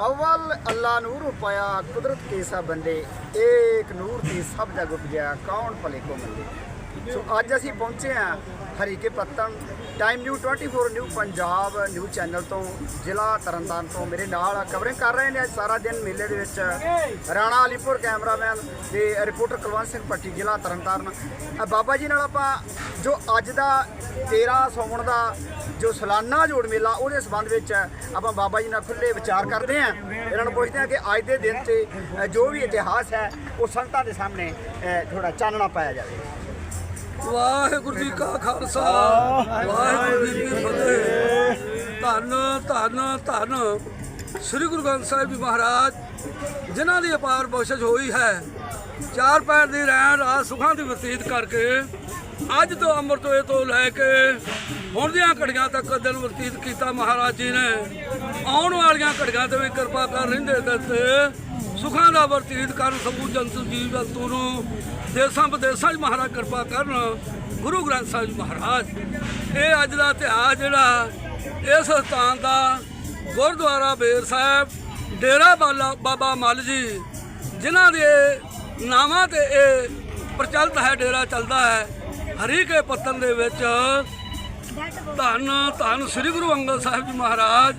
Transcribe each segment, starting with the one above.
ਅਵਲ ਅੱਲਾ ਨੂਰ ਪਾਇਆ ਕੁਦਰਤ ਕੇ ਸਭ ਬੰਦੇ, ਏਕ ਨੂਰ ਦੀ ਸਭ ਜਗ ਉਪਜਿਆ, ਕੌਣ ਭਲੇ ਕੋ ਮੰਦੇ? ਸੋ ਅੱਜ ਅਸੀਂ ਪਹੁੰਚੇ ਆ Harike Pattan time new 24 new Punjab new channel ਤੋਂ ਜ਼ਿਲ੍ਹਾ ਤਰਨਤਾਰਨ ਤੋਂ ਮੇਰੇ ਨਾਲ ਕਵਰਿੰਗ ਕਰ ਰਹੇ ਨੇ ਅੱਜ ਸਾਰਾ ਦਿਨ ਮੇਲੇ ਦੇ ਵਿੱਚ ਰਾਣਾ ਅਲੀਪੁਰ ਕੈਮਰਾਮੈਨ ਤੇ ਰਿਪੋਰਟਰ ਕੁਲਵੰਤ ਸਿੰਘ ਪੱਟੀ ਜ਼ਿਲ੍ਹਾ ਤਰਨਤਾਰਨ। ਬਾਬਾ ਜੀ ਨਾਲ ਆਪਾਂ ਜੋ ਅੱਜ ਦਾ 13 ਸੌਣ ਦਾ ਜੋ ਸਾਲਾਨਾ ਜੋੜ ਮੇਲਾ ਉਹਦੇ ਸੰਬੰਧ ਵਿੱਚ ਆਪਾਂ ਬਾਬਾ ਜੀ ਨਾਲ ਖੁੱਲੇ ਵਿਚਾਰ ਕਰਦੇ ਆਂ ਇਹਨਾਂ ਨੂੰ ਪੁੱਛਦੇ ਆਂ ਕਿ ਅੱਜ ਦੇ ਦਿਨ 'ਚ ਜੋ ਵੀ ਇਤਿਹਾਸ ਹੈ ਉਹ ਸੰਗਤਾਂ ਦੇ ਸਾਹਮਣੇ ਅ, ਥੋੜਾ ਚਾਨਣਾ ਪਾਇਆ ਜਾਵੇ। ਵਾਹਿਗੁਰੂ ਜੀ ਕਾ ਖਾਲਸਾ ਵਾਹਿਗੁਰੂ ਜੀ ਕੀ ਫਤਿਹ। ਧੰਨ ਧੰਨ ਧੰਨ ਸ੍ਰੀ ਗੁਰੂ ਗ੍ਰੰਥ ਸਾਹਿਬ ਜੀ ਮਹਾਰਾਜ ਜਿਨ੍ਹਾਂ ਦੀ ਅਪਾਰ ਬਖਸ਼ਿਸ਼ ਹੋਈ ਹੈ। ਚਾਰ ਪੈਰ ਦੀ ਰਹਿਣ ਰਾਤ ਸੁਖਾਂ ਦੀ ਬਤੀਤ ਕਰਕੇ ਅੱਜ ਤੋਂ ਅੰਮ੍ਰਿਤ ਤੋਂ ਲੈ ਕੇ ਹੁਣ ਦੀਆਂ ਘੜੀਆਂ ਤੱਕ ਦਿਨ ਬਤੀਤ ਕੀਤਾ ਮਹਾਰਾਜ ਜੀ ਨੇ। ਆਉਣ ਵਾਲੀਆਂ ਘੜੀਆਂ ਤੇ ਵੀ ਕਿਰਪਾ ਕਰ ਰਹਿੰਦੇ ਦਿੱਤੇ ਸੁਖਾਂ ਦਾ ਵਰਤੀਤ ਕਰਨ ਸਬੂ ਜੰਤੂ ਜੀਵ ਜੰਤੂ ਨੂੰ ਦੇਸਾਂ ਵਿਦੇਸਾਂ 'ਚ ਮਹਾਰਾਜ ਕਿਰਪਾ ਕਰਨ ਗੁਰੂ ਗ੍ਰੰਥ ਸਾਹਿਬ ਜੀ ਮਹਾਰਾਜ। ਇਹ ਅੱਜ ਦਾ ਇਤਿਹਾਸ ਜਿਹੜਾ ਇਸ ਸਥਾਨ ਦਾ ਗੁਰਦੁਆਰਾ ਬੇਰ ਸਾਹਿਬ, ਡੇਰਾ ਬਾਲਾ ਬਾਬਾ ਮੱਲ ਜੀ, ਜਿਨ੍ਹਾਂ ਦੇ ਨਾਵਾਂ ਤੇ ਇਹ ਪ੍ਰਚਲਿਤ ਹੈ, ਡੇਰਾ ਚੱਲਦਾ ਹੈ ਹਰੀ ਕੇ ਪੱਤਨ ਦੇ ਵਿੱਚ ਧੰਨ ਧੰਨ ਸ੍ਰੀ ਗੁਰੂ ਅੰਗਦ ਸਾਹਿਬ ਜੀ ਮਹਾਰਾਜ।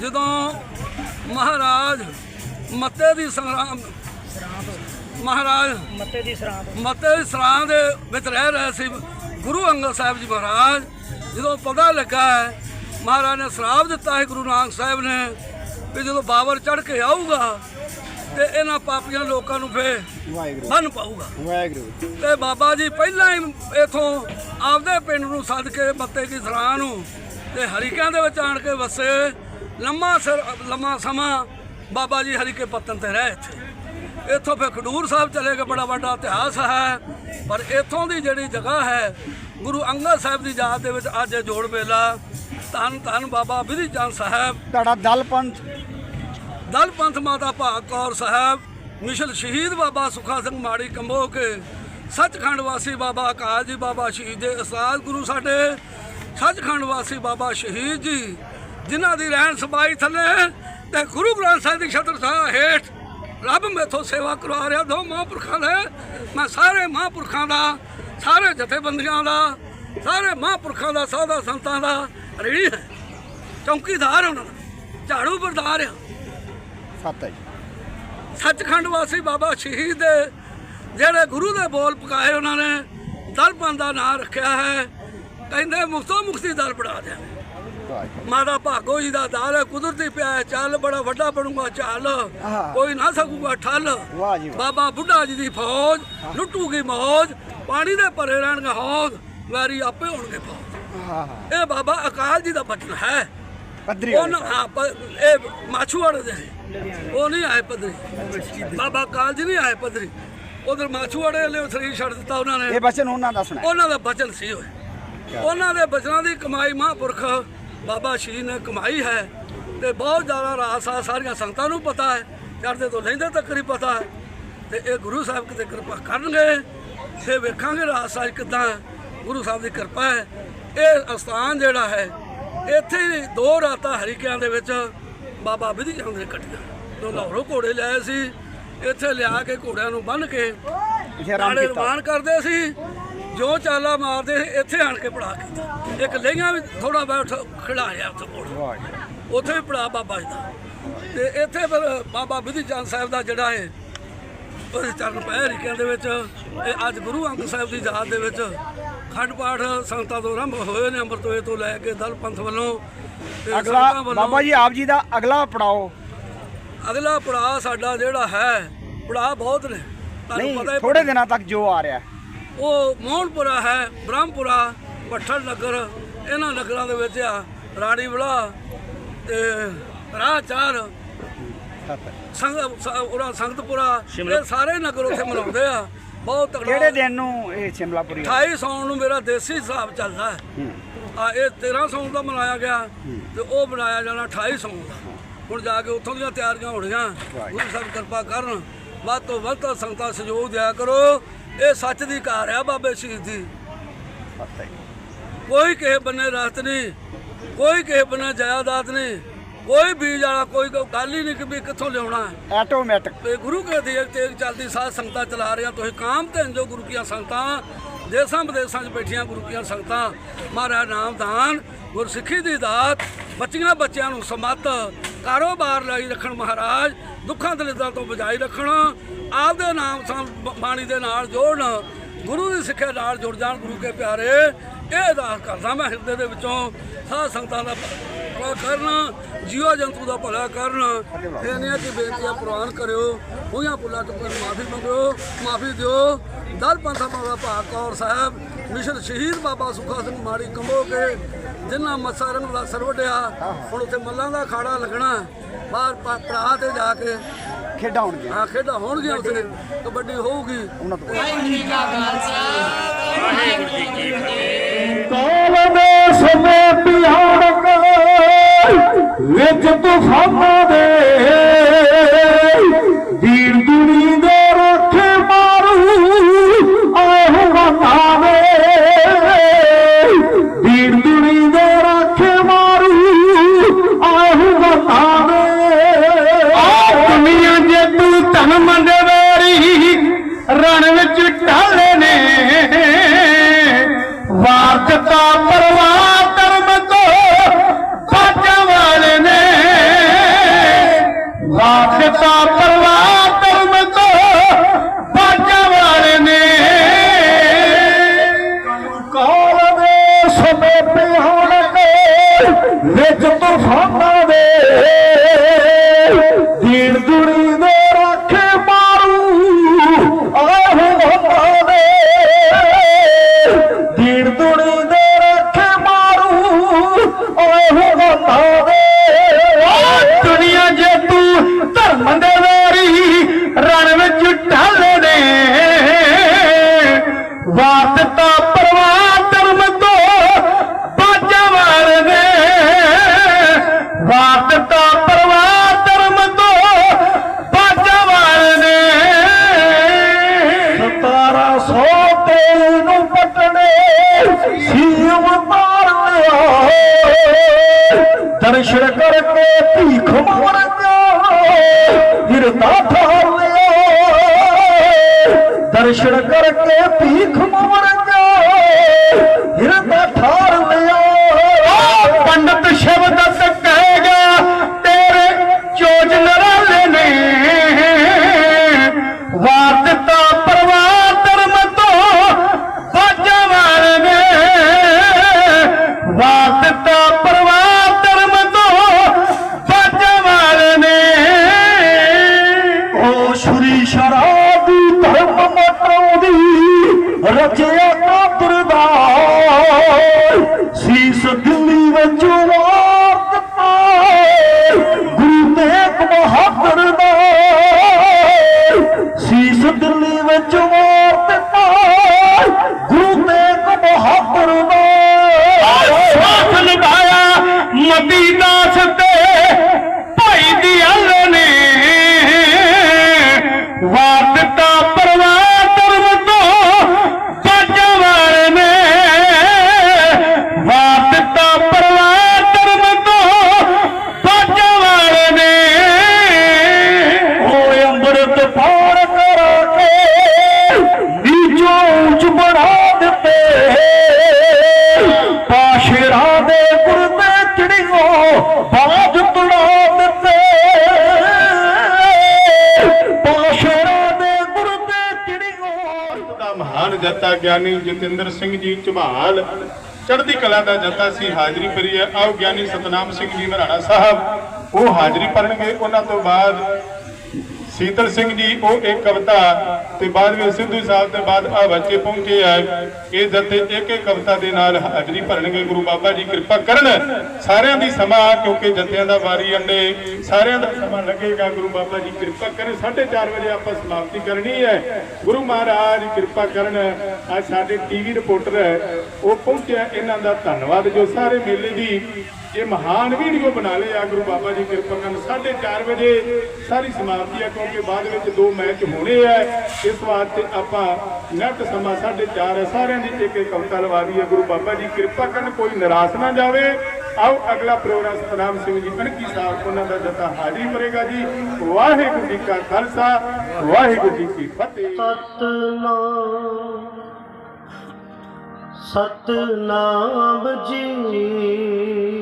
ਜਦੋਂ ਮਹਾਰਾਜ ਮੱਤੇ ਦੀ ਸੰਗਰਾਮ ਮਹਾਰਾਜ ਮੱਤੇ ਦੀ ਸਰਾਂਤ ਮੱਤੇ ਦੀ ਸਰਾਂ ਦੇ ਵਿੱਚ ਰਹਿ ਰਹੇ ਸੀ ਗੁਰੂ ਅੰਗਦ ਸਾਹਿਬ ਜੀ ਮਹਾਰਾਜ। ਜਦੋਂ ਪਤਾ ਲੱਗਾ ਹੈ ਮਹਾਰਾਜ ਨੇ ਸ਼ਰਾਪ ਦਿੱਤਾ ਹੈ ਗੁਰੂ ਨਾਨਕ ਸਾਹਿਬ ਨੇ ਵੀ ਜਦੋਂ ਬਾਬਰ ਚੜ ਕੇ ਆਊਗਾ ਤੇ ਇਹਨਾਂ ਪਾਪੀਆਂ ਲੋਕਾਂ ਨੂੰ ਫੇ ਵਾਹਿਗੁਰੂ। ਬੰਨ ਪਾਊਗਾ। ਵਾਹਿਗੁਰੂ। ਤੇ ਬਾਬਾ ਜੀ ਪਹਿਲਾਂ ਹੀ ਇਥੋਂ ਆਪਦੇ ਪਿੰਡ ਨੂੰ ਸੱਦ ਕੇ ਮੱਤੇ ਦੀ ਸਰਾਂ ਨੂੰ ਤੇ ਹਰੀਕਿਆਂ ਦੇ ਵਿੱਚ ਆਣ ਕੇ ਵਸੇ। ਲੰਮਾ ਸਿਰ ਲੰਮਾ ਸਮਾਂ ਬਾਬਾ ਜੀ ਹਰੀਕੇ ਪੱਤਨ ਤੇ ਰਹੇ ਇੱਥੇ। ਇੱਥੋਂ ਫਿਰ ਖਡੂਰ ਸਾਹਿਬ ਚਲੇ ਗਏ ਬੜਾ ਵੱਡਾ ਇਤਿਹਾਸ ਹੈ। ਪਰ ਇੱਥੋਂ ਦੀ ਜਿਹੜੀ ਜਗ੍ਹਾ ਹੈ ਗੁਰੂ ਅੰਗਦ ਸਾਹਿਬ ਦੀ ਯਾਦ ਦੇ ਵਿੱਚ ਅੱਜ ਜੋੜ ਮੇਲਾ। ਧੰਨ ਧੰਨ ਬਾਬਾ ਬਿਧੀ ਚੰਦ ਸਾਹਿਬ। ਤੁਹਾਡਾ ਦਲ ਪੰਥ। ਦਲ ਪੰਥ ਮਾਤਾ ਭਾਗ ਕੌਰ ਸਾਹਿਬ ਮਿਸ਼ਲ ਸ਼ਹੀਦ ਬਾਬਾ ਸੁਖਾ ਸਿੰਘ ਮਾੜੀ ਕੰਬੋ ਕੇ ਸੱਚਖੰਡ ਵਾਸੀ ਬਾਬਾ ਅਕਾਲ ਜੀ ਬਾਬਾ ਸ਼ਹੀਦ ਦੇ ਉਸਤਾਦ ਗੁਰੂ ਸਾਡੇ ਸੱਚਖੰਡ ਵਾਸੀ ਬਾਬਾ ਸ਼ਹੀਦ ਜੀ ਜਿਨ੍ਹਾਂ ਦੀ ਰਹਿਣ ਸਬਾਈ ਥੱਲੇ ਤੇ ਗੁਰੂ ਗ੍ਰੰਥ ਸਾਹਿਬ ਦੀ ਛਤਰ ਛਾਇਆ ਹੇਠ ਰੱਬ ਮੇਥੋਂ ਸੇਵਾ ਕਰਵਾ ਰਿਹਾ ਦੋ ਮਹਾਂਪੁਰਖਾਂ ਦੇ ਮੈਂ ਸਾਰੇ ਮਹਾਂਪੁਰਖਾਂ ਦਾ ਸਾਰੇ ਜਥੇਬੰਦੀਆਂ ਦਾ ਸਾਰੇ ਮਹਾਂਪੁਰਖਾਂ ਦਾ ਸਾਧਾ ਸੰਤਾਂ ਦਾ ਰੇੜੀ ਹੈ। ਚੌਕੀਦਾਰ ਉਹਨਾਂ ਦਾ ਝਾੜੂ ਬਰਦਾਰ ਆ। ਸੱਤ ਹੈ ਸੱਚਖੰਡ ਵਾਸੀ ਬਾਬਾ ਸ਼ਹੀਦ ਦੇ ਜਿਹੜੇ ਗੁਰੂ ਦੇ ਬੋਲ ਪਕਾਏ ਉਹਨਾਂ ਨੇ ਦਲਪਨ ਦਾ ਨਾਂ ਰੱਖਿਆ ਹੈ ਕਹਿੰਦੇ ਮੁਕਤੋ ਮੁਕਤੀ ਦਲ ਬਣਾ ਦਿਆ। ਮਾਤਾ ਭਾਗੋ ਜੀ ਦਾ ਦਾਲ ਹੈ ਕੁਦਰਤੀ ਪਿਆ ਹੈ, ਚੱਲ ਬੜਾ ਵੱਡਾ ਬਣੂਗਾ ਚੱਲ। ਕੋਈ ਨਾ ਸਕੂਗਾ ਠੱਲ। ਵਾਹ ਜੀ ਵਾਹ। ਬਾਬਾ ਬੁੱਢਾ ਜੀ ਦੀ ਫੌਜ ਲੁੱਟੂਗੀ ਮੌਜ ਪਾਣੀ ਦੇ ਭਰੇ ਰਹਿਣਗੇ ਹੌਦ ਵੈਰੀ ਆਪੇ ਹੋਣਗੇ ਫੌਜ। ਇਹ ਬਾਬਾ ਅਕਾਲ ਜੀ ਦਾ ਬਚਨ ਹੈ। ਪੱਧਰੀ ਉਹ ਨਾ ਹਾਂ, ਇਹ ਮਾਛੂਵਾੜ ਦੇ ਉਹ ਨਹੀਂ ਆਏ ਪਦਰੀ ਬਾਬਾ ਕਾਲ ਜੀ ਨਹੀਂ ਆਏ ਪਦਰੀ ਉਧਰ ਮਾਛੂਵਾੜੇ ਵਾਲੇ ਸਰੀਰ ਛੱਡ ਦਿੱਤਾ ਉਹਨਾਂ ਨੇ। ਇਹ ਬਚਨ ਉਹਨਾਂ ਦਾ ਸੁਣਾ ਉਹਨਾਂ ਦਾ ਬਚਨ ਸੀ ਹੋਏ ਉਹਨਾਂ ਦੇ ਬਚਨਾਂ ਦੀ ਕਮਾਈ ਮਹਾਂਪੁਰਖ ਬਾਬਾ ਸ਼੍ਰੀ ਨੇ ਕਮਾਈ ਹੈ ਤੇ ਬਹੁਤ ਜ਼ਿਆਦਾ ਰਾਸ ਆ ਸਾਰੀਆਂ ਸੰਗਤਾਂ ਨੂੰ ਪਤਾ ਹੈ ਚੜ੍ਹਦੇ ਤੋਂ ਲੈਂਦੇ ਤੱਕ ਨਹੀਂ ਪਤਾ ਹੈ। ਤੇ ਇਹ ਗੁਰੂ ਸਾਹਿਬ ਕਿਤੇ ਕਿਰਪਾ ਕਰਨਗੇ ਫੇ ਵੇਖਾਂਗੇ ਰਾਸ ਅੱਜ ਕਿਦਾਂ ਗੁਰੂ ਸਾਹਿਬ ਦੀ ਕਿਰਪਾ ਹੈ। ਇਹ ਅਸਥਾਨ ਜਿਹੜਾ ਹੈ ਇੱਥੇ ਹੀ ਦੋ ਰਾਤਾਂ ਹਰੀਕਿਆਂ ਦੇ ਵਿੱਚ ਬਾਬਾ ਵਿਧੀ ਚੰਦ ਨੇ ਕੱਟੀਆਂ। ਦੋ ਲਾਹੌਰੋਂ ਘੋੜੇ ਲਿਆਏ ਸੀ ਇੱਥੇ ਲਿਆ ਕੇ ਘੋੜਿਆਂ ਨੂੰ ਬੰਨ੍ਹ ਕੇ ਨਾਲੇ ਰਮਾਨ ਕਰਦੇ ਸੀ ਜੋ ਚਾਲਾ ਮਾਰਦੇ ਇੱਥੇ ਆਣ ਕੇ ਪੜਾ ਕੀਤਾ ਇੱਕ ਲਈਆਂ ਵੀ ਥੋੜਾ ਬੈਠ ਖਿਡਾਰਿਆ ਉੱਥੇ ਕੋਲ ਉੱਥੇ ਵੀ ਪੜਾ ਬਾਬਾ ਜੀ ਦਾ। ਤੇ ਇੱਥੇ ਫਿਰ ਬਾਬਾ ਵਿਧੀ ਚੰਦ ਸਾਹਿਬ ਦਾ ਜਿਹੜਾ ਹੈ ਉਹਦੇ ਚਰਨ ਪੈ ਰਿਕਿਆਂ ਦੇ ਵਿੱਚ ਇਹ ਅੱਜ ਗੁਰੂ ਅੰਗਦ ਸਾਹਿਬ ਦੀ ਯਾਦ ਦੇ ਵਿੱਚ ਖੰਡ ਪਾਠ ਸੰਗਤਾਂ ਤੋਂ ਆਰੰਭ ਹੋਏ ਨੇ ਅੰਮ੍ਰਿਤ ਵੇਲੇ ਤੋਂ ਲੈ ਕੇ ਦਲ ਪੰਥ ਵੱਲੋਂ ਅਗਲਾ ਬਾਬਾ ਜੀ ਆਪ ਜੀ ਦਾ ਅਗਲਾ ਪੜਾਓ। ਅਗਲਾ ਪੜਾਅ ਸਾਡਾ ਜਿਹੜਾ ਹੈ ਪੜਾਅ ਬਹੁਤ ਨੇ। ਤੁਹਾਨੂੰ ਪਤਾ ਹੈ ਥੋੜੇ ਦਿਨਾਂ ਤੱਕ ਜੋ ਆ ਰਿਹਾ। ਉਹ ਮੋਹਨਪੁਰਾ ਹੈ ਬ੍ਰਹਮਪੁਰਾ ਪੱਠਲ ਨਗਰ ਇਹਨਾਂ ਨਗਰਾਂ ਦੇ ਵਿੱਚ ਆ ਰਾਣੀ ਬਲਾ ਤੇ ਰਾਹ ਚਾਰ ਸੱਤ ਹੈ। ਸੰਗ ਉਹਦਾ ਸੰਗਤਪੁਰਾ ਇਹ ਸਾਰੇ ਨਗਰ ਉੱਥੇ ਮਨਾਉਂਦੇ ਆ ਬਹੁਤ ਤਕੜਾ। ਕਿਹੜੇ ਦਿਨ ਨੂੰ ਇਹ ਸ਼ਿਮਲਾਪੁਰੀ 28 ਸੌਣ ਨੂੰ ਮੇਰਾ ਦੇਸੀ ਹਿਸਾਬ ਚੱਲਦਾ ਹੈ। ਹੂੰ। ਆ ਇਹ 13 ਸੌਣ ਦਾ ਮਨਾਇਆ ਗਿਆ ਤੇ ਉਹ ਬਣਾਇਆ ਜਾਣਾ 28 ਸੌਣ ਦਾ। ਹੁਣ ਜਾ ਕੇ ਉੱਥੋਂ ਦੀਆਂ ਤਿਆਰੀਆਂ ਹੋਣੀਆਂ ਗੁਰੂ ਸਾਹਿਬ ਕਿਰਪਾ ਕਰਨ। ਵੱਧ ਤੋਂ ਵੱਧ ਸੰਗਤਾਂ ਸਹਿਯੋਗ ਦਿਆ ਕਰੋ। ਇਹ ਸੱਚ ਦੀ ਕਾਰ ਆ ਬਾਬੇ ਸ਼ਹੀਦ ਦੀ। ਕੋਈ ਕਿਸੇ ਬੰਨੇ ਰਸਤ ਨਹੀਂ ਕੋਈ ਕਿਸੇ ਬੰਨੇ ਜਾਇਦਾਦ ਨਹੀਂ ਕੋਈ ਬੀਜ ਵਾਲਾ ਕੋਈ ਗੱਲ ਹੀ ਨਹੀਂ ਕਿ ਵੀ ਕਿੱਥੋਂ ਲਿਆਉਣਾ ਆਟੋਮੈਟਿਕ ਤੇ ਗੁਰੂ ਕੇ ਦੇਗ ਤੇਗ ਚੱਲਦੀ ਸਾਧ ਸੰਗਤਾਂ ਚਲਾ ਰਿਆਂ ਤੁਸੀਂ ਕਾਮ ਧਨ ਜੋ ਗੁਰੂ ਕੀਆਂ ਸੰਗਤਾਂ। ਦੇਸਾਂ ਵਿਦੇਸਾਂ 'ਚ ਬੈਠੀਆਂ ਗੁਰੂ ਕੀਆਂ ਸੰਗਤਾਂ, ਮਹਾਰਾਜ ਨਾਮਦਾਨ ਗੁਰਸਿੱਖੀ ਦੀ ਦਾਤ, ਬੱਚੀਆਂ ਬੱਚਿਆਂ ਨੂੰ ਸਮੱਤ, ਕਾਰੋਬਾਰ ਲਈ ਰੱਖਣ ਮਹਾਰਾਜ, ਦੁੱਖਾਂ ਦਲਿੱਦਾਂ ਤੋਂ ਬਚਾਈ ਰੱਖਣ, ਆਪਦੇ ਨਾਮ ਬਾਣੀ ਦੇ ਨਾਲ ਜੋੜਨ, ਗੁਰੂ ਦੀ ਸਿੱਖਿਆ ਨਾਲ ਜੁੜ ਜਾਣ ਗੁਰੂ ਕੇ ਪਿਆਰੇ, ਇਹ ਅਰਦਾਸ ਕਰਦਾ ਮੈਂ ਹਿਰਦੇ ਦੇ ਵਿੱਚੋਂ, ਸਾਧ ਸੰਗਤਾਂ ਦਾ ਭਲਾ ਕਰਨ ਜੀਵ ਜੰਤੂ ਦਾ ਭਲਾ ਕਰਨ ਇਹਨੀਆਂ ਕੀ ਬੇਨਤੀਆਂ ਪ੍ਰਵਾਨ ਕਰਿਓ ਹੋਈਆਂ ਪੁੱਲਾ ਤੋਂ ਮਾਫੀ ਮੰਗਿਓ, ਮਾਫੀ ਦਿਓ ਦਲ ਪੰਥਾ ਬਾਬਾ ਭਾਗ ਕੌਰ ਸਾਹਿਬ ਮਿਸ਼ਨ ਸ਼ਹੀਦ ਬਾਬਾ ਸੁਖਾ ਸਿੰਘ ਮਾੜੀ ਕੰਬੋਗੇ ਜਿਨ੍ਹਾਂ ਮੱਸਾ ਰੰਗ ਦਾ ਸਰਵੜਿਆ ਹੁਣ ਉੱਥੇ ਮੱਲਾਂ ਦਾ ਖਾੜਾ ਲੱਗਣਾ ਬਾਹਰ ਪ- ਭਰਾ ਤੇ ਜਾ ਕੇ। ਖੇਡਾਂ ਹੋਣਗੀਆਂ। ਆ ਖੇਡਾਂ ਹੋਣਗੀਆਂ ਉੱਥੇ ਕਬੱਡੀ ਹੋਊਗੀ। ਉਹਨਾਂ ਤੋਂ ਕਾਲ ਦੇ ਸਮੇਂ ਪਿਆਰਕ ਵਿੱਚ ਤੂਫਾਨਾਂ ਦੇ दर्शन करके भीख मांगे हिरण था ਮਹਾਨ ਜੱਤਾ ਗਿਆਨੀ ਜਤਿੰਦਰ ਸਿੰਘ ਜੀ ਝਬਾਲ ਚੜ੍ਹਦੀ ਕਲਾ ਦਾ ਜੱਤਾ ਸੀ, ਹਾਜ਼ਰੀ ਭਰੀ ਹੈ। ਆਓ ਗਿਆਨੀ ਸਤਨਾਮ ਸਿੰਘ ਜੀ ਮਹਾਰਾਣਾ ਸਾਹਿਬ, ਉਹ ਹਾਜ਼ਰੀ ਭਰਨਗੇ। ਉਹਨਾਂ ਤੋਂ ਬਾਅਦ ਸੀਤਲ ਸਿੰਘ ਜੀ, ਉਹ ਇੱਕ ਕਵਿਤਾ ਤੇ ਬਾਅਦ ਵਿੱਚ ਸਿੱਧੂ ਸਾਹਿਬ ਦੇ ਬਾਅਦ ਆ ਬੱਚੇ ਪਹੁੰਚੇ ਆ। ਇਹ ਜੱਥੇ ਇੱਕ ਇੱਕ ਕਵਿਤਾ ਦੇ ਨਾਲ ਹਾਜ਼ਰੀ ਭਰਨਗੇ। ਗੁਰੂ ਬਾਬਾ ਜੀ, ਕਿਰਪਾ ਕਰਨ। ਸਾਰਿਆਂ ਦੀ ਸਮਾਂ, ਕਿਉਂਕਿ ਜੱਥਿਆਂ ਦਾ ਵਾਰੀ ਅੰਡੇ। ਸਾਰਿਆਂ ਦਾ ਸਮਾਂ ਲੱਗੇਗਾ। ਗੁਰੂ ਬਾਬਾ ਜੀ, ਕਿਰਪਾ ਕਰਨ। 4:30 ਵਜੇ ਆਪਾਂ ਸਮਾਪਤੀ ਕਰਨੀ ਹੈ। ਗੁਰੂ ਮਹਾਰਾਜ, ਕਿਰਪਾ ਕਰਨ। ਅੱਜ ਸਾਡੇ ਟੀਵੀ ਰਿਪੋਰਟਰ, ਉਹ ਪਹੁੰਚਿਆ। ਇਹਨਾਂ ਦਾ ਧੰਨਵਾਦ। ਜੋ ਸਾਰੇ ਮੇਲੇ ਦੀ ਇਹ ਮਹਾਨ ਵੀਡੀਓ ਬਣਾ ਲਏ ਆ, ਗੁਰੂ ਬਾਬਾ ਜੀ ਕਿਰਪਾ ਕਰਨ 4:30 ਵਜੇ ਸਾਰੀ ਸਮਾਪਤੀ ਆ, ਕਿਉਂਕਿ ਬਾਅਦ ਵਿੱਚ ਦੋ ਮੈਚ ਹੋਣੇ ਆ। ਇਸ ਵਾਸਤੇ ਆਪਾਂ ਨੈਟ ਸਮਾਂ 4:30 ਹੈ ਸਾਰਿਆਂ ਦੀ ਇੱਕ ਇੱਕ ਕਵਿਤਾ ਲਵਾ ਦਈਏ। ਗੁਰੂ ਬਾਬਾ ਜੀ, ਕਿਰਪਾ ਕਰਨ ਕੋਈ ਨਿਰਾਸ਼ ਨਾ ਜਾਵੇ। ਆਓ, ਅਗਲਾ ਪ੍ਰੋਗਰਾਮ ਸਤਨਾਮ ਸਿੰਘ ਜੀ ਅਣਕੀ ਸਾਹਿਬ ਉਹਨਾਂ ਦਾ ਜਥਾ ਹਾਜ਼ਰੀ ਭਰੇਗਾ ਜੀ। ਵਾਹਿਗੁਰੂ ਜੀ ਕਾ ਖਾਲਸਾ, ਵਾਹਿਗੁਰੂ ਜੀ ਕੀ ਫਤਿਹ। ਸਤਨਾਮ ਸਤਨਾਮ ਜੀ।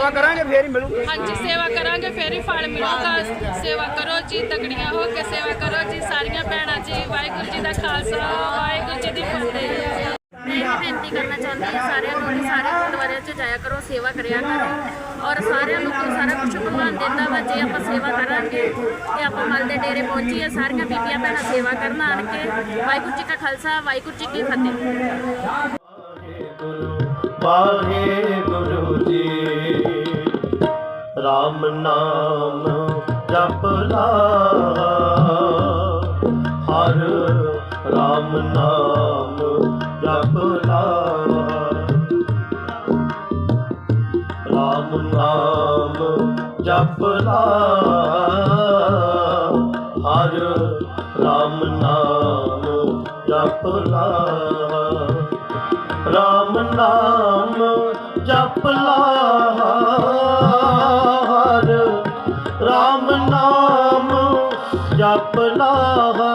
ਸੇਵਾ ਕਰਾਂਗੇ ਫੇਰ ਹੀ ਮਿਲੂ। ਹਾਂਜੀ ਸੇਵਾ ਕਰਾਂਗੇ ਫੇਰ ਹੀ ਫਲ ਮਿਲੂਗਾ। ਸੇਵਾ ਕਰੋ ਜੀ ਤਗੜੀਆਂ ਹੋ ਕੇ ਸੇਵਾ ਕਰੋ ਜੀ ਸਾਰੀਆਂ ਭੈਣਾਂ ਜੀ ਵਾਹਿਗੁਰੂ ਜੀ ਦਾ ਖਾਲਸਾ ਵਾਹਿਗੁਰੂ ਜੀ ਦੀ ਫਤਿਹ। ਮੈਂ ਇਹ ਬੇਨਤੀ ਕਰਨਾ ਚਾਹੁੰਦੀ ਹਾਂ ਸਾਰਿਆਂ ਨੂੰ ਕਿ ਸਾਰੇ ਗੁਰਦੁਆਰਿਆਂ 'ਚ ਜਾਇਆ ਕਰੋ ਸੇਵਾ ਕਰਿਆ ਕਰੋ। ਔਰ ਸਾਰਿਆਂ ਨੂੰ ਸਾਰਾ ਕੁਝ ਭਗਵਾਨ ਦਿੰਦਾ ਵਾ ਜੇ ਆਪਾਂ ਸੇਵਾ ਕਰਾਂਗੇ ਤੇ ਆਪਾਂ ਮਲ ਦੇ ਡੇਰੇ ਪਹੁੰਚੀਏ ਸਾਰੀਆਂ ਬੀਬੀਆਂ ਭੈਣਾਂ ਸੇਵਾ ਕਰਨ ਆਣ ਕੇ ਵਾਹਿਗੁਰੂ ਜੀ ਕਾ ਖਾਲਸਾ ਵਾਹਿਗੁਰੂ ਜੀ ਕੀ ਫਤਿਹ। ਵਾਹਿਗੁਰੂ ਰਾਮ ਨਾਮ ਜਪ ਲਾ ਹਰ ਰਾਮ, ਨਾਮ ਜਪ ਲਾ ਰਾਮ, ਨਾਮ ਜਪ ਲਾ ਹਰ ਰਾਮ, ਨਾਮ ਜਪ ਲਾ ਰਾਮ, ਨਾਮ ਜਪ ਲਾ ਜਪ ਲਾਹਾ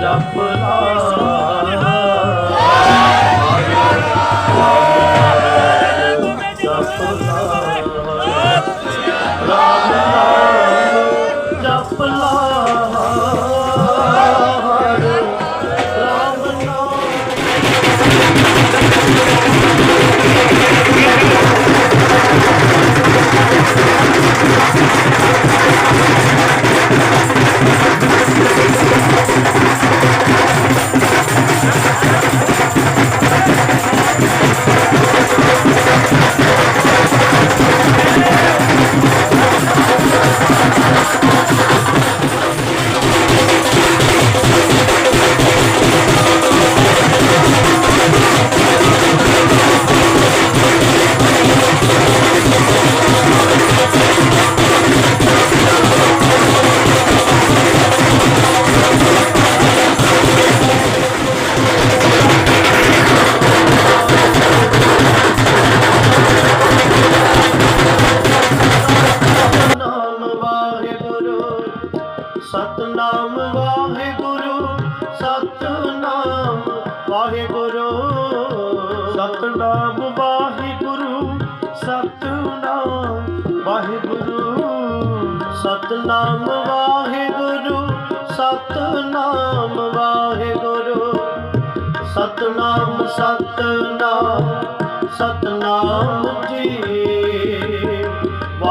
ਜਪ ਜਪ ਨਾਮ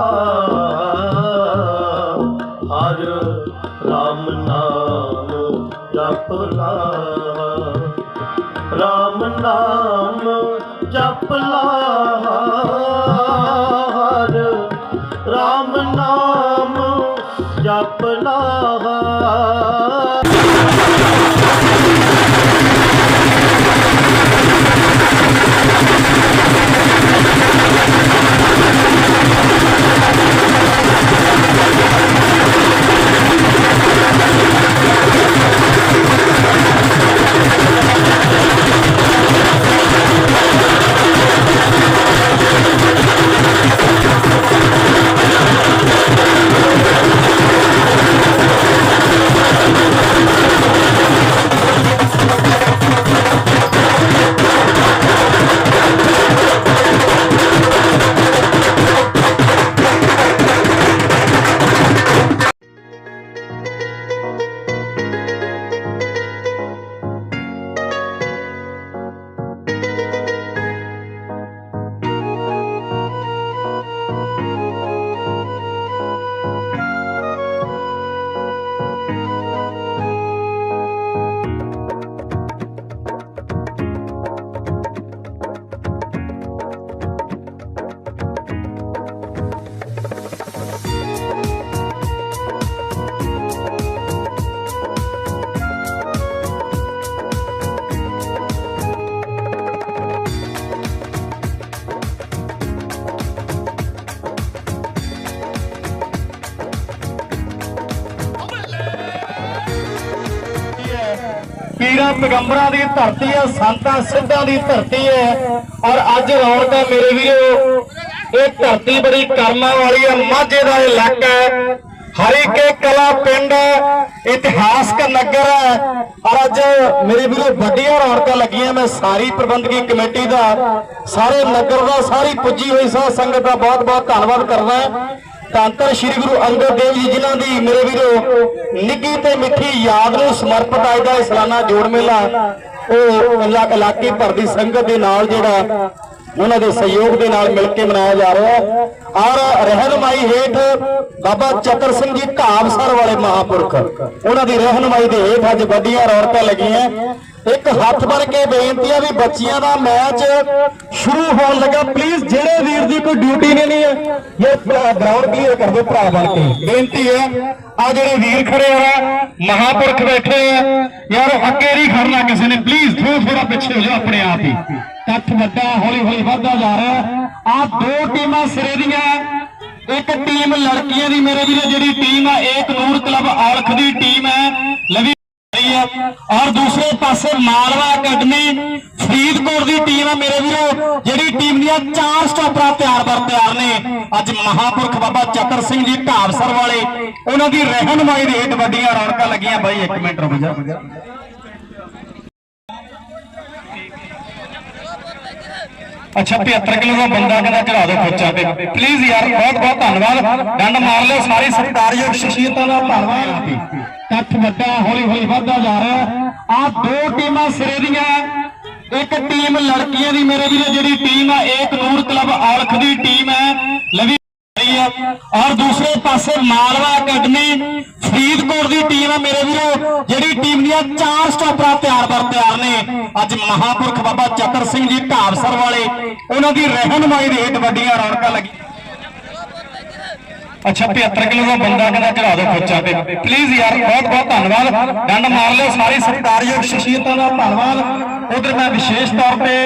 Oh. ਪੈਗੰਬਰਾਂ ਦੀ ਧਰਤੀ ਹੈ, ਸੰਤਾਂ ਸਿੱਧਾਂ ਦੀ ਧਰਤੀ ਹੈ। ਔਰ ਅੱਜ ਰੌਣਕਾਂ ਮੇਰੇ ਵੀਰੋ, ਇਹ ਧਰਤੀ ਬੜੀ ਕਰਮਾਂ ਵਾਲੀ ਹੈ, ਮਾਝੇ ਦਾ ਇਲਾਕਾ ਹੈ। ਹਰੀਕੇ ਕਲਾ ਪਿੰਡ ਇਤਿਹਾਸਕ ਨਗਰ ਹੈ। ਔਰ ਅੱਜ ਮੇਰੇ ਵੀਰੋ, ਵੱਡੀਆਂ ਰੌਣਕਾਂ ਲੱਗੀਆਂ ਮੈਂ ਸਾਰੀ ਪ੍ਰਬੰਧਕੀ ਕਮੇਟੀ ਦਾ, ਸਾਰੇ ਨਗਰ ਦਾ, ਸਾਰੀ ਪੁੱਜੀ ਹੋਈ ਸਾਧ ਸੰਗਤ ਦਾ ਬਹੁਤ ਬਹੁਤ ਧੰਨਵਾਦ ਕਰਦਾ। ਤਾਂਤਰ ਸ੍ਰੀ ਗੁਰੂ ਅੰਗਦ ਦੇਵ ਜੀ ਜਿਨ੍ਹਾਂ ਦੀ ਮੇਰੇ ਵੀਰੋ ਨਿੱਗੀ ਤੇ ਮਿੱਠੀ ਯਾਦ ਨੂੰ ਸਮਰਪਿਤ ਅੱਜ ਦਾ ਸਾਲਾਨਾ ਜੋੜ ਮੇਲਾ, ਉਹ ਇਲਾ- ਇਲਾਕੇ ਭਰ ਦੀ ਸੰਗਤ ਦੇ ਨਾਲ ਜਿਹੜਾ ਉਹਨਾਂ ਦੇ ਸਹਿਯੋਗ ਦੇ ਨਾਲ ਮਿਲ ਕੇ ਮਨਾਇਆ ਜਾ ਰਿਹਾ ਹੈ। ਔਰ ਰਹਿਨਮਾਈ ਹੇਠ ਬਾਬਾ ਚਤਰ ਸਿੰਘ ਜੀ ਢਾਬਸਰ ਵਾਲੇ ਮਹਾਪੁਰਖ, ਉਹਨਾਂ ਦੀ ਰਹਿਨਮਾਈ ਦੇ ਹੇਠ ਅੱਜ ਵੱਡੀਆਂ ਰੌਣਕਾਂ ਲੱਗੀਆਂ। ਇੱਕ ਹੱਥ ਭਰ ਕੇ ਬੇਨਤੀ ਹੈ ਵੀ ਬੱਚਿਆਂ ਦਾ ਮੈਚ ਸ਼ੁਰੂ ਹੋਣ ਲੱਗਾ। ਪਲੀਜ਼ ਜਿਹੜੇ ਵੀਰ ਦੀ ਕੋਈ ਡਿਊਟੀ ਨਹੀਂ ਹੈ, ਇਹ ਗਰਾਊਂਡ ਕਲੀਅਰ ਕਰ ਦਿਓ ਭਰਾ ਬਣ ਕੇ। ਬੇਨਤੀ ਹੈ, ਆ ਜਿਹੜੇ ਵੀਰ ਖੜੇ ਆ, ਮਹਾਪੁਰਖ ਬੈਠੇ ਆ, ਯਾਰ ਅੱਗੇ ਨਹੀਂ ਖੜਨਾ ਕਿਸੇ ਨੇ। ਪਲੀਜ਼ ਥੋੜਾ ਥੋੜਾ ਪਿੱਛੇ ਹੋ ਜਾਓ ਆਪਣੇ ਆਪ ਹੀ। ਇਕੱਠ ਵੱਡਾ, ਹੌਲੀ ਹੌਲੀ ਵੱਧਦਾ ਜਾ ਰਿਹਾ ਆ ਦੋ ਟੀਮਾਂ ਸਿਰੇ ਦੀਆਂ। ਇੱਕ ਟੀਮ ਲੜਕੀਆਂ ਦੀ ਮੇਰੇ ਵੀਰੇ, ਜਿਹੜੀ ਟੀਮ ਆ ਏਕ ਨੂਰ ਕਲੱਬ ਔਲਖ ਦੀ ਟੀਮ ਹੈ। ਲਵੀ ਰਹੀ ਹੈ। ਔਰ ਦੂਸਰੇ ਪਾਸੇ ਮਾਲਵਾ ਅਕੈਡਮੀ, ਫਰੀਦਕੋਟ ਦੀ ਟੀਮ ਹੈ ਮੇਰੇ ਵੀਰੋ, ਜਿਹੜੀ ਟੀਮ ਦੀਆਂ ਚਾਰ ਸਟਾਪਰਾਂ ਤਿਆਰ ਬਰ ਤਿਆਰ ਨੇ। ਅੱਜ ਮਹਾਪੁਰਖ ਬਾਬਾ ਚਤਰ ਸਿੰਘ ਜੀ ਢਾਬਸਰ ਵਾਲੇ, ਉਹਨਾਂ ਦੀ ਰਹਿਨਮਾਈ ਦੇ ਹੇਠ ਵੱਡੀਆਂ ਰੌਣਕਾਂ ਲੱਗੀਆਂ। ਬਾਈ, ਇੱਕ ਮਿੰਟ ਰੁਕ ਜਾ। ਅੱਛਾ 75 ਕਿਲੋ ਦਾ ਬੰਦਾ ਕਹਿੰਦਾ ਚੜਾ ਦਿਓ ਕੋਚਾਂ ਤੇ। ਪਲੀਜ਼ ਯਾਰ, ਬਹੁਤ ਬਹੁਤ ਧੰਨਵਾਦ। ਡੰਡ ਮਾਰ ਲਿਓ ਸਾਰੀ ਸਤਿਕਾਰਯੋਗ ਸ਼ਖਸੀਅਤਾਂ ਦਾ ਧੰਨਵਾਦ। ਇਕੱਠ ਵੱਡਾ, ਹੌਲੀ ਹੌਲੀ ਵੱਧਦਾ ਜਾ ਰਿਹਾ ਆ ਦੋ ਟੀਮਾਂ ਸਿਰੇ ਦੀਆਂ। ਇੱਕ ਟੀਮ ਲੜਕੀਆਂ ਦੀ ਮੇਰੇ ਵੀਰੇ, ਜਿਹੜੀ ਟੀਮ ਆ ਏਕ ਨੂਰ ਕਲੱਬ ਔਲਖ ਦੀ ਟੀਮ ਹੈ। ਲਵੀ ਰਹੀ ਹੈ ਔਰ ਦੂਸਰੇ ਪਾਸੇ ਮਾਲਵਾ ਅਕੈਡਮੀ, ਫਰੀਦਕੋਟ ਦੀ ਟੀਮ ਹੈ ਮੇਰੇ ਵੀਰੋ, ਜਿਹੜੀ ਟੀਮ ਦੀਆਂ ਚਾਰ ਸਟਾਪਰਾਂ ਤਿਆਰ ਬਰ ਤਿਆਰ ਨੇ। ਅੱਜ ਮਹਾਪੁਰਖ ਬਾਬਾ ਚਤਰ ਸਿੰਘ ਜੀ ਢਾਬਸਰ ਵਾਲੇ, ਉਹਨਾਂ ਦੀ ਰਹਿਨਮਾਈ ਦੇ ਹੇਠ ਵੱਡੀਆਂ ਰੌਣਕਾਂ ਲੱਗੀਆਂ। ਅੱਛਾ 75 ਕਿਲੋ ਦਾ ਬੰਦਾ ਕਹਿੰਦਾ ਚੜਾ ਦਿਓ ਕੋਚਾਂ ਤੇ। ਪਲੀਜ਼ ਯਾਰ, ਬਹੁਤ ਬਹੁਤ ਧੰਨਵਾਦ। ਡੰਡ ਮਾਰ ਲਿਓ ਸਾਰੀ ਸਤਿਕਾਰਯੋਗ ਸ਼ਖਸੀਅਤਾਂ ਦਾ ਧੰਨਵਾਦ। ਉਧਰ ਮੈਂ ਵਿਸ਼ੇਸ਼ ਤੌਰ ਤੇ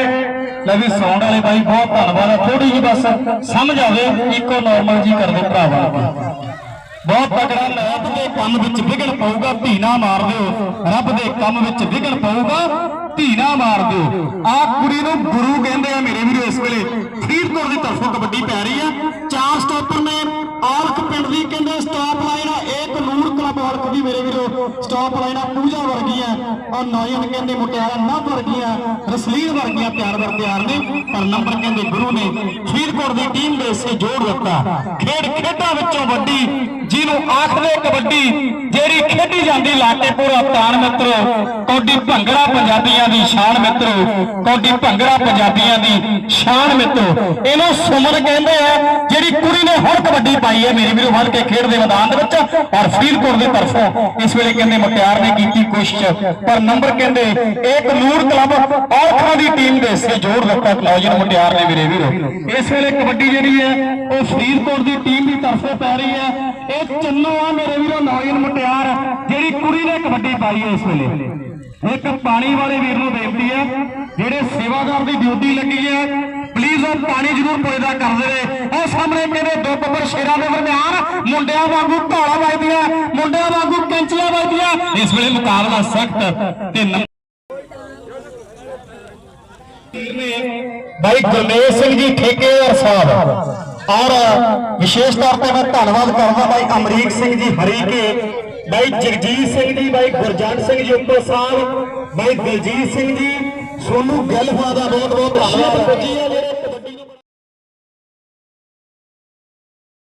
ਲਵੀ ਸਾਊਂਡ ਵਾਲੇ ਬਾਈ, ਬਹੁਤ ਧੰਨਵਾਦ। ਥੋੜੀ ਜਿਹੀ ਬਸ ਸਮਝ ਆਵੇ, ਇਕੋ ਨਾਰਮਲ ਜੀ ਕਰ ਦਿਓ ਬਹੁਤ ਤਕੜਾ ਰੱਬ ਦੇ ਕੰਮ ਵਿੱਚ ਵਿਗੜ ਪਊਗਾ ਧੀ ਨਾ ਮਾਰ ਦਿਓ। ਰੱਬ ਦੇ ਕੰਮ ਵਿੱਚ ਵਿਗੜ ਪਊਗਾ ਧੀ ਨਾ ਮਾਰ ਦਿਓ। ਆ ਕੁੜੀ ਨੂੰ ਗੁਰੂ ਕਹਿੰਦੇ ਆ ਮੇਰੇ ਵੀਰੋ, ਇਸ ਵੇਲੇ ਫਰੀਦਕੋਟ ਦੀ ਤਰਫੋਂ ਕਬੱਡੀ ਪੈ ਰਹੀ ਆ ਚਾਰ ਸਟਾਪਰ ਨੇ ਔਲਖ ਪਿੰਡ ਦੀ ਕਹਿੰਦੇ ਸਟਾਪ ਲਾਈਨ ਆ ਇੱਕ ਨੂਰ ਕਲੱਬ ਔਲਖ ਦੀ ਮੇਰੇ ਵੀਰੋ ਸਟਾਪ ਲਾਈਨ ਆ ਪੂਜਾ ਵਰਗੀਆਂ ਔਰ ਨੌਜਵਾਨ ਕਹਿੰਦੇ ਮੁਟਿਆਰਾਂ ਨਾ ਵਰਗੀਆਂ, ਰਸਲੀਨ ਵਰਗੀਆਂ ਤਿਆਰ ਵਰ ਤਿਆਰ ਨੇ, ਪਰ ਨੰਬਰ ਕਹਿੰਦੇ ਗੁਰੂ ਨੇ ਫਰੀਦਕੋਟ ਦੀ ਟੀਮ ਦੇ ਸੇ ਜੋੜ ਦਿੱਤਾ। ਖੇਡ ਖੇਡਾਂ ਵਿੱਚੋਂ ਵੱਡੀ, ਜਿਹਨੂੰ ਆਖਦੇ ਕਬੱਡੀ, ਜਿਹੜੀ ਖੇਡੀ ਜਾਂਦੀ ਲਾਟੇਪੁਰਾ ਤਾਣ ਮਿੱਤਰੋ, ਕੌਡੀ ਭੰਗੜਾ ਪੰਜਾਬੀਆਂ ਦੀ ਸ਼ਾਨ ਮਿੱਤਰੋ, ਕੌਡੀ ਭੰਗੜਾ ਪੰਜਾਬੀਆਂ ਦੀ ਸ਼ਾਨ ਮਿੱਤਰੋ। ਇਹਨੂੰ ਸੁਮਰ ਕਹਿੰਦੇ ਆ, ਜਿਹੜੀ ਕੁੜੀ ਨੇ ਹੁਣ ਕਬੱਡੀ ਪਾਈ ਹੈ ਮੇਰੀ ਵੀਰੋ ਵੱਧ ਕੇ ਖੇਡ ਦੇ ਮੈਦਾਨ ਦੇ ਵਿੱਚ, ਔਰ ਫਰੀਦਕੋਟ ਦੀ ਤਰਫੋਂ ਇਸ ਵੇਲੇ ਕਹਿੰਦੇ ਮੁਟਿਆਰ ਨੇ ਕੀਤੀ ਕੋਸ਼ਿਸ਼ ਪਰ ਨੰਬਰ ਕਹਿੰਦੇ, ਇੱਕ ਨੂਰ ਕਲੱਬ ਔਲਖਾਂ ਦੀ ਟੀਮ ਦੇ ਸੇ ਜੋੜ ਦਿੱਤਾ। ਨੌਜਵਾਨ ਮੁਟਿਆਰ ਨੇ ਮੇਰੇ ਵੀਰੋ। ਇਸ ਵੇਲੇ ਕਬੱਡੀ ਜਿਹੜੀ ਹੈ, ਉਹ ਫਰੀਦਕੋਟ ਦੀ ਟੀਮ ਦੀ ਤਰਫੋਂ ਪੈ ਰਹੀ ਹੈ। ਇਹ ਚੰਨੋ ਆ, ਮੇਰੇ ਵੀਰੋ, ਨੌਜਵਾਨ ਮੁਟਿਆਰ, ਜਿਹੜੀ ਕੁੜੀ ਨੇ ਕਬੱਡੀ ਪਾਈ ਹੈ ਇਸ ਵੇਲੇ। ਇੱਕ ਪਾਣੀ ਵਾਲੇ ਵੀਰ ਨੂੰ ਬੇਨਤੀ ਹੈ, ਜਿਹੜੇ ਸੇਵਾਦਾਰ ਦੀ ਡਿਊਟੀ ਲੱਗੀ ਹੈ ਪਲੀਜ਼ ਉਹ ਪਾਣੀ ਜ਼ਰੂਰ ਪੁੱਜਦਾ ਕਰ ਦੇਵੇ। ਉਹ ਸਾਹਮਣੇ ਮੇਰੇ ਦੋ ਬੱਬਰ ਸ਼ੇਰਾਂ ਦੇ ਦਰਮਿਆਨ ਮੁੰਡਿਆਂ ਵਾਂਗੂ ਢੋਲਾ ਵੱਜਦੀਆਂ, ਮੁੰਡਿਆਂ ਵਾਂਗੂ ਕੈਂਚੀਆਂ ਵੱਜਦੀਆਂ। ਇਸ ਵੇਲੇ ਮੁਕਾਬਲਾ ਸਖਤ ਤੇ ਭਾਈ ਗੁਰਮੇਸ਼ ਸਿੰਘ ਜੀ, ਠੇਕੇਦਾਰ ਸਾਹਿਬ। ਔਰ ਵਿਸ਼ੇਸ਼ ਤੌਰ ਤੇ ਮੈਂ ਧੰਨਵਾਦ ਕਰਦਾ ਬਾਈ ਅਮਰੀਕ ਸਿੰਘ ਜੀ ਹਰੀਕੇ, ਬਾਈ ਜਗਜੀਤ ਸਿੰਘ ਜੀ, ਬਾਈ ਗੁਰਜੰਟ ਸਿੰਘ ਜੀ, ਉੱਪਰ ਸਾਹਿਬ, ਬਾਈ ਦਿਲਜੀਤ ਸਿੰਘ ਜੀ ਸੋਨੂ ਗਿੱਲ ਦਾ ਬਹੁਤ ਬਹੁਤ ਧੰਨਵਾਦ